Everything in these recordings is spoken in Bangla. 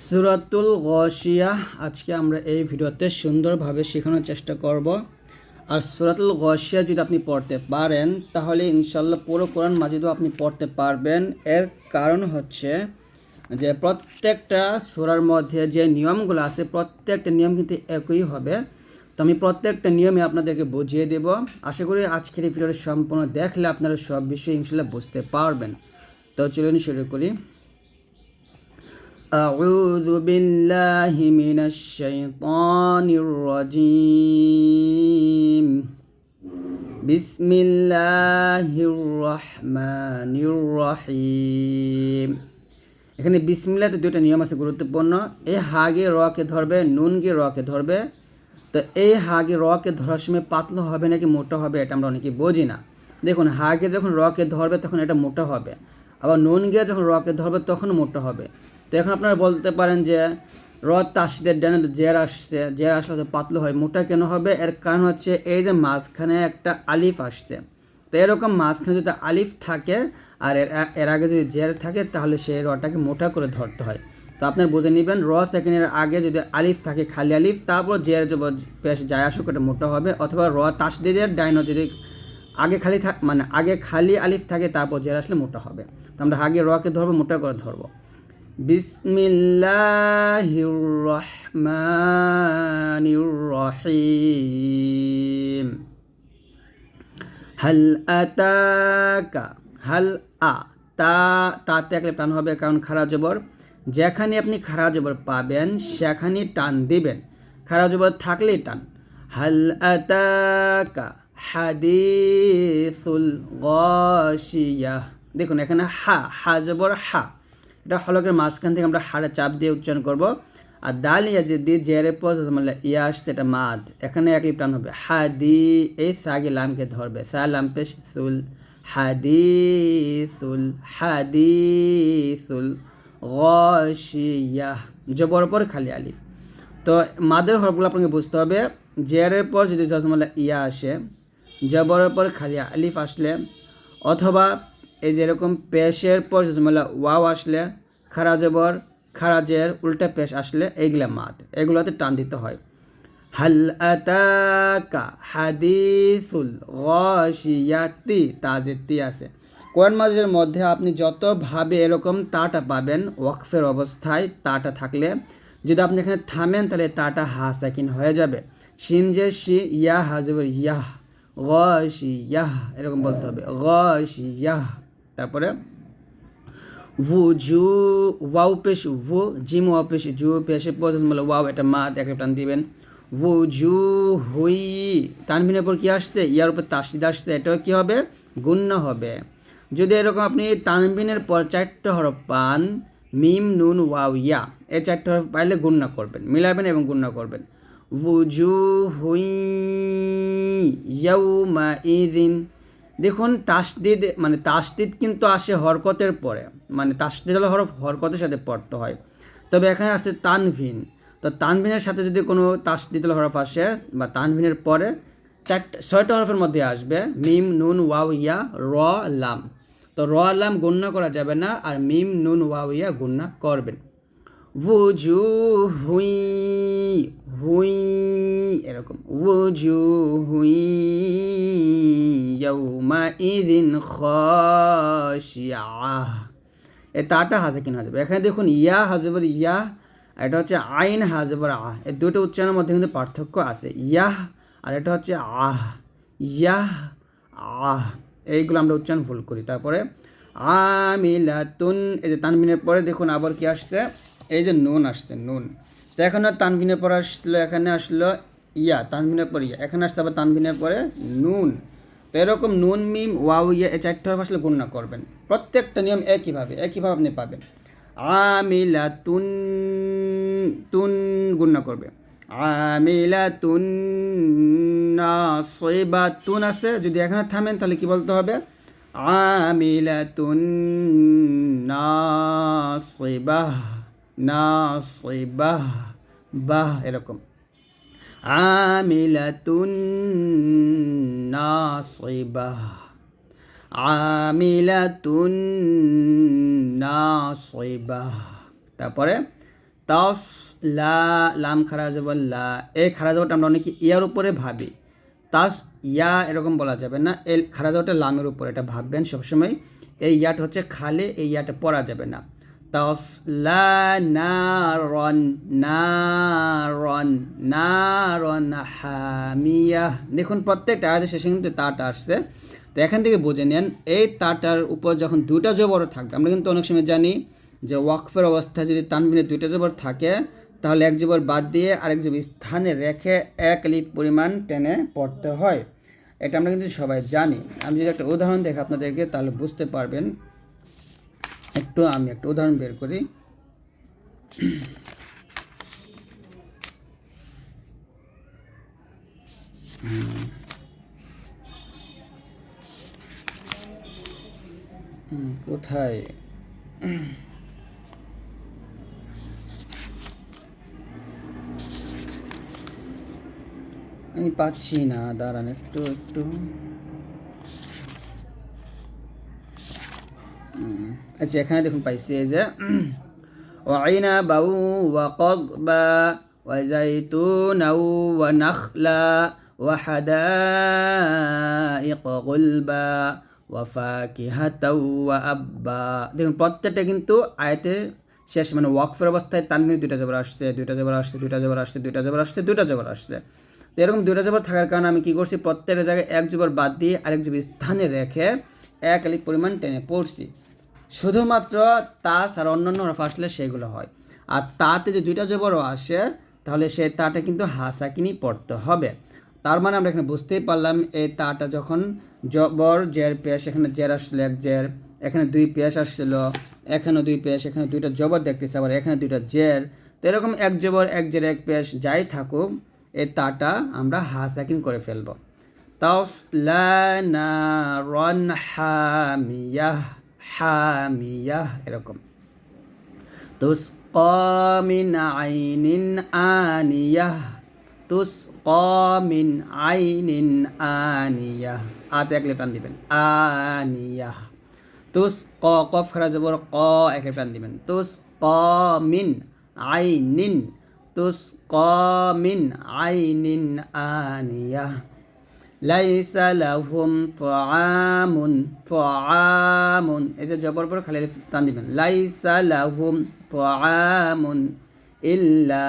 সুরাতুল গশিয়া। আজকে আমরা এই ভিডিওতে সুন্দরভাবে শেখানোর চেষ্টা করব। আর সুরাতুল গশিয়া যদি আপনি পড়তে পারেন, তাহলে ইনশাল্লাহ পুরো কোরআন মাজিদও আপনি পড়তে পারবেন। এর কারণ হচ্ছে যে প্রত্যেকটা সুরার মধ্যে যে নিয়মগুলো আছে, প্রত্যেকটা নিয়ম কিন্তু একই হবে। তো আমি প্রত্যেকটা নিয়মে আপনাদেরকে বুঝিয়ে দেব। আশা করি আজকের এই ভিডিওটা সম্পূর্ণ দেখলে আপনারা সব বিষয়ে ইনশাল্লাহ বুঝতে পারবেন। তো চলুন শুরু করি। أعوذ بالله من الشيطان الرجيم بسم الله الرحمن الرحيم এখানে বিসমিল্লাতে দুটো নিয়ম আছে গুরুত্বপূর্ণ এই হাগে রকে ধরবে নুনকে রকে ধরবে তো এই হাগে রকে ধরার সময় পাতলা হবে নাকি মোটা হবে এটা আমরা অনেকে বুঝি না দেখুন হাগে যখন রকে ধরবে তখন এটা মোটা হবে আবার নুন গিয়ে যখন রকে ধরবে তখন মোটা হবে তো এখন আপনারা বলতে পারেন যে রথ তাসিদের ডানে জের আসছে, জের আসলে তো পাতলো হয়, মোটা কেন হবে? এর কারণ হচ্ছে এই যে মাঝখানে একটা আলিফ আসছে। তো এরকম মাঝখানে যদি আলিফ থাকে আর এর আগে যদি জের থাকে তাহলে সেই রটাকে মোটা করে ধরতে হয়। তো আপনার বুঝে নেবেন র সেকেন্ডের আগে যদি আলিফ থাকে, খালি আলিফ, তারপর জের পেশ যায় আসুক এটা মোটা হবে, অথবা র তাসদিদের ডাইনো যদি আগে খালি থাক মানে আগে খালি আলিফ থাকে, তারপর জের আসলে মোটা হবে। তো আমরা আগে রকে ধরবো, মোটা করে ধরবো। বিসমিল্লাহির রহমানির রহিম হাল আতাকা, হাল আ, তা, তাতে একলে টান হবে কারণ খারা জবর। যেখানে আপনি খারা জবর পাবেন, সেখানে টান দিবেন। খারা জবর থাকলেই টান। হাল আতাকা, হাদিসুল গশিয়া। দেখুন, এখানে হা হাজবর হা। এটা হলকের মাঝখান থেকে আমরা হাড়ে চাপ দিয়ে উচ্চারণ করব। আর দাল ইয়া যে দিয়ে জেরের পর মানে ইয়া আসছে, এটা মাদ। এখানে এক টান হবে। হাদি এই সাগে লামকে ধরবে। সা লাম পেশ সুল হাদিসুল হাদিসুল গশিয়া। জবর পর খালি আলিফ। তো মাদের হরফগুলো আপনাকে বুঝতে হবে। জেরের পর যদি জজমাল্লা ইয়া আসে জবরের পর খালি আলিফ আসলে, অথবা এই যেরকম পেশের পর জজমাল্লা ওয়াও আসলে খারা জবর খারাজের উল্টা পেশ আসলে, এইগুলা মাদ এগুলোতে টান দিতে হয়। হাল আতাকা হাদিসুল গশিয়াতি, তাজেতি আছে। কোরআন মাঝের মধ্যে আপনি যতভাবে এরকম তাটা পাবেন, ওয়াকফের অবস্থায় তাটা থাকলে, যদি আপনি এখানে থামেন, তাহলে তাটা হা সাকিন হয়ে যাবে। শিন যে শি ইয়া হাজবর ইয়াহ গশি ইয়াহ এরকম বলতে হবে। গশি ইয়াহ তারপরে ভু, জু, ওয়াও পেশ, ভু, জিম ওয়াও পেশ, জু পেশে পজিশন বলে ওয়াও, এটা মা দেখে টান দিবেন। ভু, জু, হুই তানবিনের পর কি আসছে? ইয়ার উপর তাসিদ আসছে, এটাও কি হবে? গুণ্য হবে। যদি এরকম আপনি তানবিনের পর চারটে হরফ পান, মিম, নুন, ওয়াও, ইয়া, এই চারটে হরফ পাইলে গুণ্য করবেন, মিলাবেন এবং গুণ্য করবেন। মা ইদিন দেখুন, তাসদিদ মানে তাসদিদ কিন্তু আসে হরকতের পরে। মানে তাসদিদ হলো হরফ, হরকতের সাথে পড়তে হয়। তবে এখানে আছে তানভিন। তো তানভিনের সাথে যদি কোনো তাসদিদ হরফ আসে, বা তানভিনের পরে চারটে ছয়টা হরফের মধ্যে আসবে, মিম, নুন, ওয়াও, ইয়া, র, লাম। তো র, লাম গণ্য করা যাবে না, আর মিম, নুন, ওয়াও, ইয়া গণ্য করবেন। বুঝু হুই হুই এরকম বুঝু হুই ইয়াউমা ইদিন খশিয়াহ এ তাটা হাজাকিন হাজব এখানে দেখুন, ইয়া হাজবর ইয়া এটা হচ্ছে আইন হাজবর আহ। এই দুটো উচ্চারণের মধ্যে কিন্তু পার্থক্য আছে। ইয়াহ, আর এটা হচ্ছে আহ। ইয়াহ, আহ। এইগুলো আমরা উচ্চারণ ভুল করি। তারপরে আমিলাতুন, এই যে তানবিনের পরে দেখুন আবার কি আসছে? এই যে নুন আসছে, নুন। তো এখানে তানবিনের পরে আসলো, এখানে আসলো ইয়া তানবিনের পরে ইয়া। এখানে আসছে আবার তানবিনের পরে নুন। তো এরকম নুন, মিম, ওয়াও, ইয়া, এই চারটে আসলে গুণনা করবেন। প্রত্যেকটা নিয়ম একইভাবে একইভাবে আপনি পাবেন। আমিলা তুন তুন গুণনা করবে। আমিলা তুন না সৈবা তুন আছে, যদি এখানে থামেন তাহলে কি বলতে হবে? আমিলা তুন না সৈবাহ বাহ, এরকম। আমিলাতুন নাসিবাহ আমিলাতুন নাসিবাহ তারপরে তাস লা, লাম খারাজ লা, এই খারা জবরটা আমরা অনেকে ইয়ার উপরে ভাবি। তাস ইয়া, এরকম বলা যাবে না এই খারা জবরটা লামের উপরে এটা ভাববেন সবসময়। এই ইয়াটা হচ্ছে খালে, এই ইয়াটা পড়া যাবে না। লা নারন নারন নারন হামিয়া। দেখুন, প্রত্যেকটা আয়াতের শেষে কিন্তু তাটা আসছে। তো এখান থেকে বুঝে নেন, এই তাটার উপর যখন দুটা জবর থাকবে, আমরা কিন্তু অনেক সময় জানি যে ওয়াকফের অবস্থায় যদি তানবিনে দুইটা জবর থাকে, তাহলে এক জবর বাদ দিয়ে আরেক জবর স্থানে রেখে এক লিপ পরিমাণ টেনে পড়তে হয়। এটা আমরা কিন্তু সবাই জানি। আমি যদি একটা উদাহরণ দেখি আপনাদেরকে, তাহলে বুঝতে পারবেন একটু আমি একটা উদাহরণ বের করি। কোথায়? আমি পাচ্ছি না দাঁড়ান একটু একটু। আচ্ছা এখানে দেখুন পাইছি এই যে ওয়াইনা বাউ ওয়াকবা وزيتونا ونخلا وحدائق غلبا وفاكهة وأبا দেখুন প্রত্যেকটা কিন্তু আয়াতে শেষ মানে ওয়াকফের অবস্থায় তানভির দুইটা জবর আসছে দুইটা জবর আসছে দুইটা জবর আসছে দুইটা জবর আসছে দুইটা জবর আসছে তো এরকম দুইটা জবর থাকার কারণে আমি কি করছি প্রত্যেকটা জায়গায় এক জবর বাদ দিয়ে আরেক জবর স্থানে রেখে এক আলিক পরিমাণ টেনে পড়ছি শুধুমাত্র তাস আর অন্যান্য হরফ আসলে সেগুলো হয়। আর তাতে যে দুইটা জবরও আসে, তাহলে সেই তাটা কিন্তু হাসাকিনি পড়তে হবে। তার মানে আমরা এখানে বুঝতেই পারলাম, এই তাটা যখন জবর, জের পেশ, এখানে জের আসছিল, এক জের, এখানে দুই পেশ আসছিল, এখানে দুই পেশ, এখানে দুইটা জবর দেখতেছে, আবার এখানে দুইটা জের। তো এরকম এক জবর, এক জের, এক পেশ যাই থাকুক, এই তাটা আমরা হাসাকিন করে ফেলব। না রন হামিয়াহ। হামিয়াহ এরকম। তুসকা মিন আইনিন আনিয়াহ তুসকা মিন আইনিন আনিয়াহ আতে এক টান দিবেন আনিয়াহ তুস ক কফ খারা জবর ক এক টান দিবেন। তুস ক মিন আইনিন তুস ক মিন আইনিন আনিয়াহ লাইস লাহুম তাআমুন তাআমুন। এই যে জবর পর খালি টান দিবেন। লাইস লাহুম তাআমুন ইল্লা।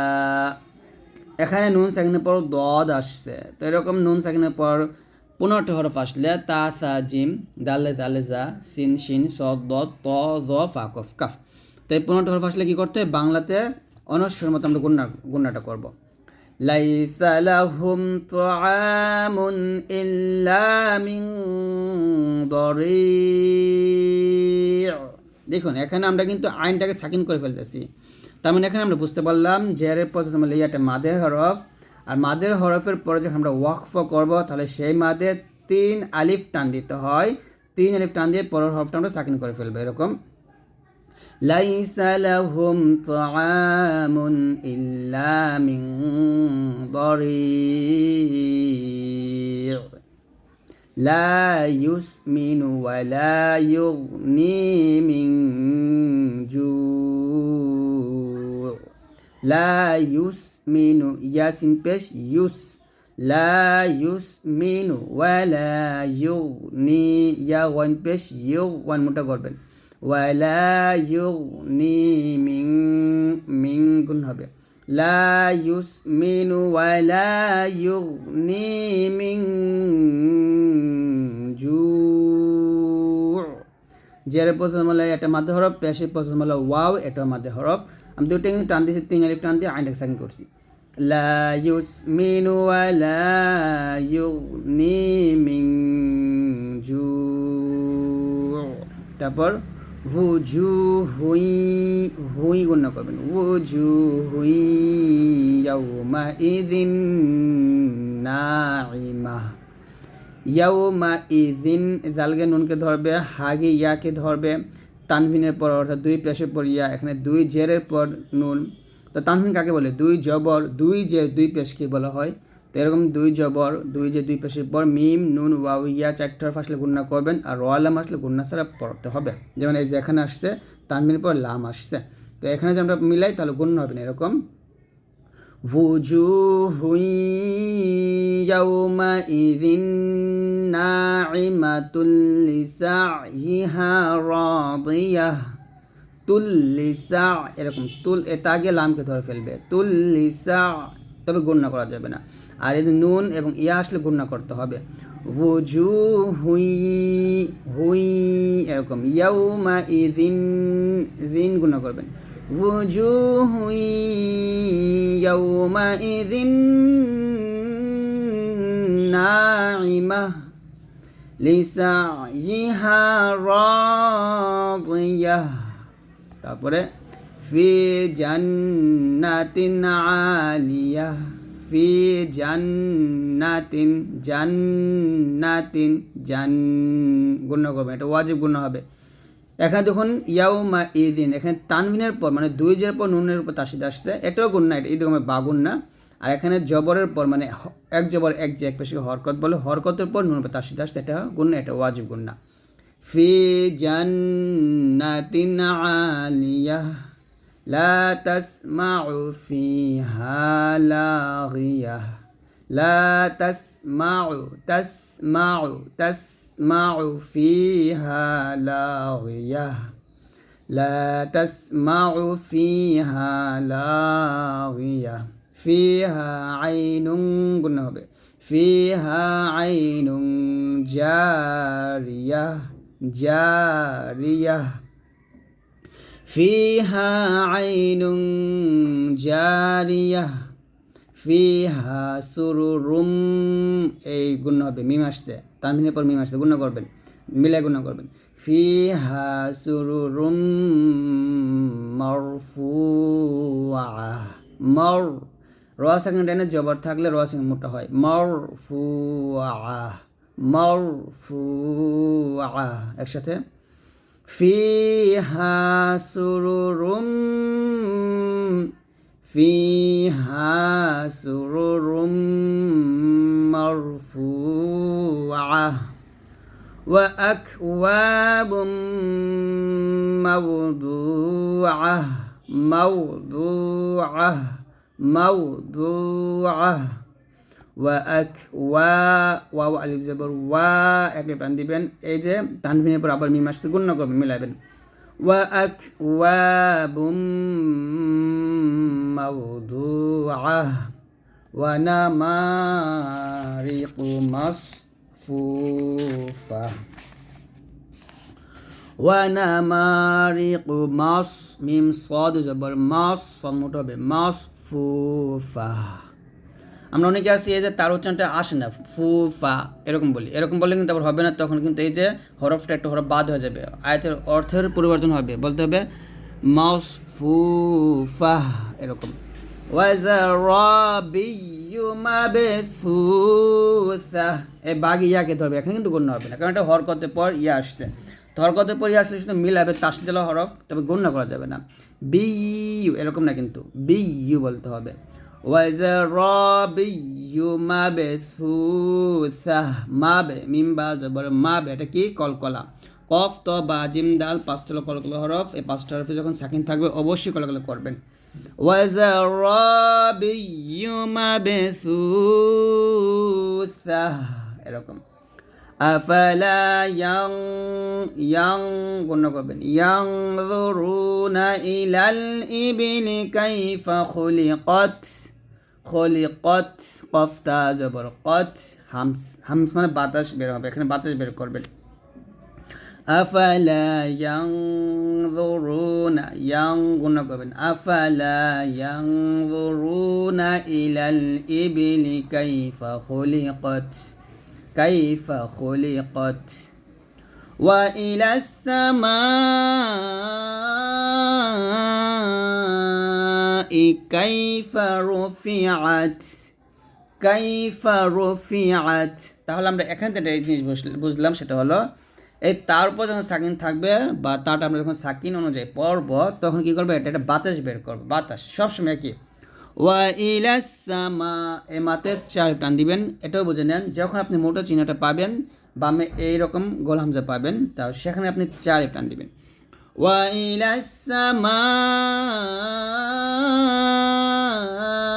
এখানে নুন সাকিনের পর দদ আসছে। তো এরকম নুন সাকিনের পর পনেরোটি হরফ আসলে, তা, সা, জিম, দালে দালে যা সিন, শিন স দ ত, জ, ফা, কফ, কাফ। তো এই পনেরোটি হরফ আসলে কী করতে হয়? বাংলাতে অনস্বর মতো আমরা গুণনা গুণনাটা করব। লাইসা লাহুম তাআমুন ইল্লা মিন দরি' দেখুন, এখানে আমরা কিন্তু আইনটাকে সাকিন করে ফেলতেছি। তার মানে এখানে আমরা বুঝতে পারলাম জেরের পর আমরা ইয়াটা মাদের হরফ, আর মাদের হরফের পরে যখন আমরা ওয়াকফ করব, তাহলে সেই মাদে তিন আলিফ টান দিতে হয়। তিন আলিফ টান দিয়ে পরের হরফটা আমরা সাকিন করে ফেলব, এরকম। ليس لهم طعام إلا من ضريع. لا يسمن ولا يغني من جوع. لا يسمن ياسين بيش يس. لا يسمن ولا يغني. يا وان بيش يو وان متى ওয়ালা ইউগনি মিন গুণ হবে। লা ইউসমিনু ওয়ালা মিন জু। জের পছন্দ মালা এটা মাধ্যে হরফ পেশে পছন্দ মালা ওয়াও, এটা মাধ্যে হরফ। আমি দুটো কিন্তু টান দিয়েছি তিন আলিফ টান দিয়ে আইনটা সেকেন্ড করছি। লা ইউসমিনু ইউগনি মিন জু। তারপর হুজু হুই হুই গণ্য করবেন। হুজু হুই ইয়াউমা ইদিন নাইমা ইয়াউমা ইদিন জালগে নুনকে ধরবে, হাগে ইয়াকে ধরবে, তানভিনের পর অর্থাৎ দুই পেশের পর ইয়া, এখানে দুই জেরের পর নুন। তো তানভিন কাকে বলে? দুই জবর, দুই যে দুই পেশকে বলা হয়। তো এরকম দুই জবর দুই যে দুই পেশের পর মিম নুন ওয়াউ ইয়া চারটার আসলে গুণনা করবেন আর রয়ালাম আসলে গুণনা ছাড়া পড়তে হবে যেমন এই যে এখানে আসছে তানবিনের পর লাম আসছে তো এখানে যদি আমরা মিলাই তাহলে গুণ হবে না এরকম وجوه يومئذ ناعمة لسعيها راضية তুল্লিসা এরকম তুল এটা আগে লামকে ধরে ফেলবে তুল্লিসা তবে গণ্য করা যাবে না আর এই নুন এবং ইয়া আসলে গণ্য করতে হবে। বুঝু হুই হুই এরকম ইয়াউমা ইদিন দিন গুণ করবেন। বুঝু হুই ইয়াউমা ইদিন নাইমা লিসাইহা রাদিয়াহ তারপরে ফি জান্নাতিন আলিয়া। ফি জান্নাতিন জান্নাতিন, জান গুণ্য করবে, এটা ওয়াজিব গুণ হবে। এখানে দেখুন ইয়াও ইয়াউমা ইদিন, এখানে তানভিনের পর মানে দুই জের পর নুনের উপর তাসিদ আসছে। এটাও গুণ না, এটা ইদগমে বাগুন না। আর এখানে জবরের পর মানে এক জবর, এক যে, এক পেশকে হরকত বলে, হরকতের পর নুন উপর তাসিদ আসছে, এটা গুণ না, এটা ওয়াজিব গুণ না। ফি জান্নাতিন আলিয়া لا تسمع فيها لاغية. لا تسمع تسمع تسمع فيها لاغية. لا تسمع فيها لاغية. فيها عين بي. فيها عين جارية جارية. ফিহা আইনুং জারিয়া ফিহা সুরুরুম। এই গুণ হবে, মিম আসছে, তানভিনের পর মিম আসছে, গুণ করবেন, মিলে গুণ করবেন। ফিহা সুরুরুম মরফুয়া মর র সেকেন্ড টেনে জবর থাকলে র সেকেন্ড মোটা হয়। মৰ ফু মর ফু মরফুয়া একসাথে فيها سرر فيها سرر مرفوعة وأكواب موضوعة موضوعة موضوعة ওয়াকওয়া ওয়াও আলিফ জবর ওয়া একটা টান দিবেন এই যে তানভিনের পর আবার মিম আসতে গুণ করবেন মিলাবেন وأكواب موضوعة ونمارق مصفوفة ونمارق مص ميم صاد زبر مص صمت مصفوفة আমরা অনেকে আছি এই যে তার উচ্চারণটা আসে না, ফু, ফা, এরকম বলি। এরকম বললে কিন্তু আবার হবে না, তখন কিন্তু এই যে হরফটা একটা হরফ বাদ হয়ে যাবে, আয়তের অর্থের পরিবর্তন হবে। বলতে হবে, মাউস, ফু, ফা, এরকম। এই বাঘ ইয়াকে ধরবে, এখানে কিন্তু গণ্য হবে না, কারণ এটা হরকতের পর ইয়া আসছে। তো হরকতের পর ইয়া আসলে শুধু মিলাবে তাসদিলা হরফ, তবে গণ্য করা যাবে না। বি ইউ এরকম না কিন্তু বি ইউ বলতে হবে। মাবে এটা কি? কলকলা। কফ, ত, বা, জিম দাল পাঁচটা কলকলা হরফ, এই পাঁচটা হরফে যখন সাকিন থাকবে, অবশ্যই কলকলা করবেন। এরকম। আফালা ইয়াং ইয়াং, গণ্য করবেন। ইয়াং ইলাল ইবিনি কাইফা খুলিকাত। খুলিকাত কফতা জবর কত হামস হামস মানে বাতাস বের হবে এখানে বাতাস বের করবেন আফালা ইয়ানজুরুনা ইয়াং গুণ করবেন আফালা ইয়ানজুরুনা ইলাল ইবিলি কাইফা খুলিকাত কাইফা খুলিকাত وإلى السماء كيف رفعت কাইফা রফিআত তাহলে আমরা এখান থেকে এই জিনিস বুঝল- বুঝলাম সেটা হলো এই তার উপর যখন সাকিন থাকবে বা তারটা আমরা যখন সাকিন অনুযায়ী পড়ব তখন কি করবে এটা একটা বাতাস বের করবে বাতাস সবসময় কি ওয়া ইলাসামা এ মাতে চার টান দিবেন এটাও বুঝে নেন যখন আপনি মোটো চিহ্নটা পাবেন বামে এইরকম গোল হামজা পাবেন তা সেখানে আপনি চার টান দিবেন وإلى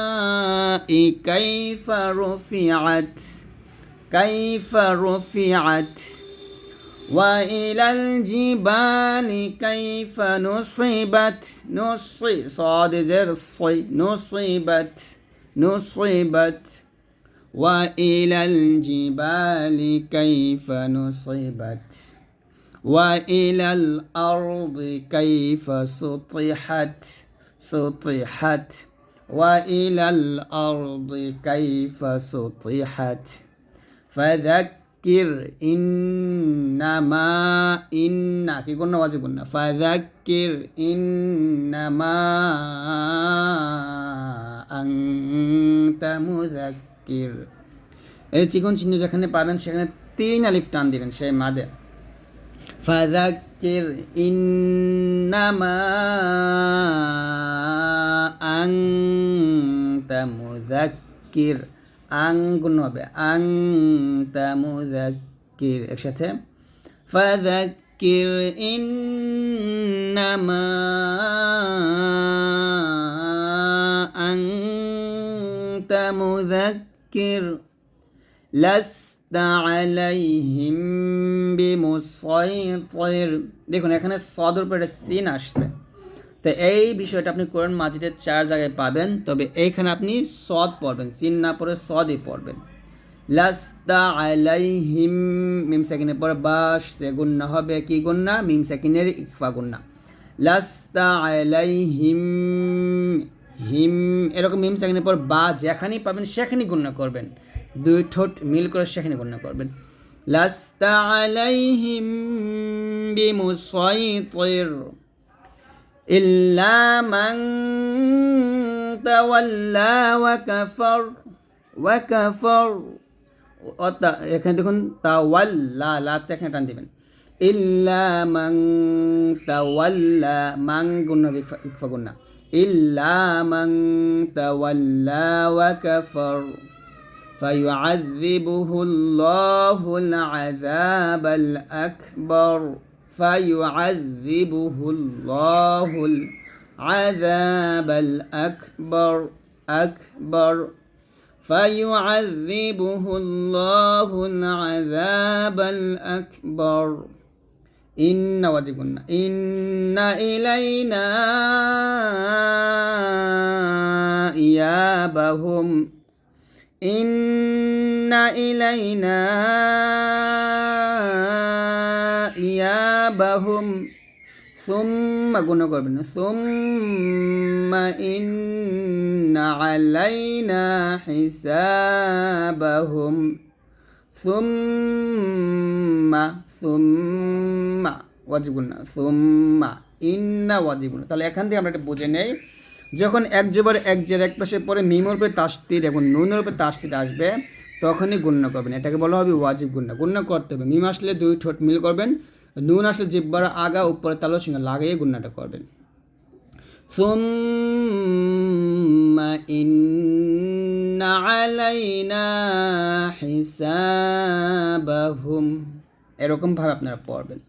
السماء كيف رفعت كيف رفعت وإلى الجبال كيف نصبت نصي صاد زر صي نصبت نصبت وإلى الجبال كيف نصبت وإلى الأرض كيف سطحت سطحت وإلى الأرض كيف سطحت فذكر إنما إن কি কোন ওয়াজিব না فذكر إنما মুজাক্কির। এই চিকন চিহ্ন যেখানে পাবেন, সেখানে তিন আলিফ টান দিবেন, সেই মাদে। ফাজাক্কির ইন্নামা আংতা মুজাক্কির আং হবে আংতা মুজাক্কির একসাথে। ফাজাক্কির ইন্নামা আং আনতা মুযাক্কির লাস্তা আলাইহিম বিমুসাইতির দেখুন, এখানে সদর পরে সিন আসছে। তো এই বিষয়টা আপনি কোরআন মাজিদের চার জায়গায় পাবেন, তবে এইখানে আপনি সদ পড়বেন, সিন না পড়ে সদই পড়বেন। লাস্তা আলাইহিম, মিম সেকেন্ডের পরে বাস, সে গুন্না হবে কি গুন্না? মিম সেকেন্ডের ইকফা গুন্না। লাস্তা আলাইহিম হিম এরকম মিম সেকেন্ডের পর বা যেখানেই পাবেন সেখানেই গুন্না করবেন দুই ঠোঁট মিল করে সেখানে গুন্না করবেন লাস্তা আলাইহিম বিমুসাইতির إلا من تولى وكفر وكفر অর্থাৎ এখানে দেখুন তাওয়াল্লা লাতে এখানে টান দিবেন ইল্লা মাং তাওয়াল্লা মাং গুন্না ইকফা গুন্না إلا من تولى وكفر فيعذبه الله العذاب الأكبر فيعذبه الله العذاب الأكبر أكبر. فيعذبه الله العذاب الأكبر. ইন্না ওয়াজিবুন্না ইন্না ইলাইনা ইয়াবাহুম। ইন্না ইলাইনা ইয়াবাহুম। সুম্মা গুণ করবেন সুম্মা ইন্না আলাইনা হিসাবাহুম। সুম্মা ثم ওয়াজিব গুণা ثم ইন্না ওয়াজিব গুণা তাহলে এখান থেকে আমরা এটা বুঝে নেই যখন এক জবর এক জের এক পাশে পরে মিমর উপরে তাস্তির এবং নুনের উপরে তাস্তির আসবে তখনই গুণ্য করবেন এটাকে বলা হবে ওয়াজিব গুণ্য গুণ্য করতে হবে মিম আসলে দুই ঠোঁট মিল করবেন নুন আসলে জিব্বার আগা উপরে তালো সঙ্গে লাগিয়ে গুণ্যটা করবেন ثم إن علينا حسابهم এরকমভাবে আপনারা পড়বেন।